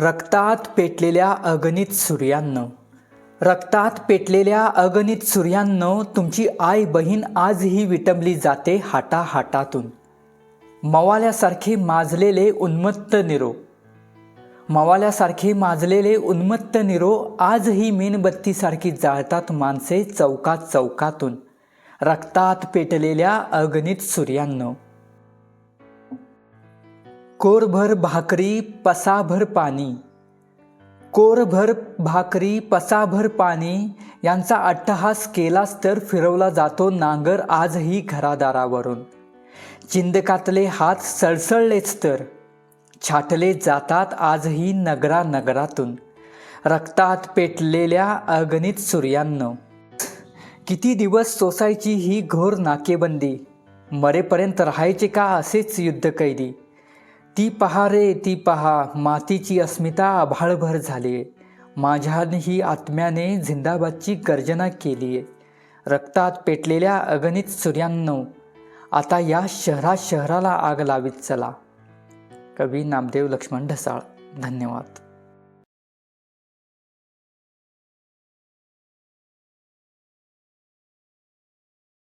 रक्तात पेटलेल्या अगणित सूर्यांनो. रक्तात पेटलेल्या अगणित सूर्यांनो तुमची आई बहीण आजही विटंबली जाते हाटा हाटातून मवाल्यासारखे माजलेले उन्मत्त निरो. मवाल्यासारखे माजलेले उन्मत्त निरो आजही मेणबत्तीसारखी जाळतात माणसे चौकात चौकातून रक्तात पेटलेल्या अगणित सूर्यांनो. कोरभर भाकरी पसाभर पाणी. कोरभर भाकरी पसाभर पाणी यांचा अट्टहास केलाच तर फिरवला जातो नांगर आजही घरादारावरून. चिंदकातले हात सळसळलेच तर. छाटले जातात आजही नगरा नगरातून रक्तात पेटलेल्या अगणित सूर्यांनो. किती दिवस सोसायची ही घोर नाकेबंदी. मरेपर्यंत राहायचे का असेच युद्धकैदी? ती पहा रे ती पहा मातीची अस्मिता आभाळभर झाली. आहे माझ्याही आत्म्याने झिंदाबादची गर्जना केली. आहे रक्तात पेटलेल्या अगणित सूर्यांनो आता या शहरा शहराला आग लावीत चला. कवी नामदेव लक्ष्मण ढसाळ धन्यवाद.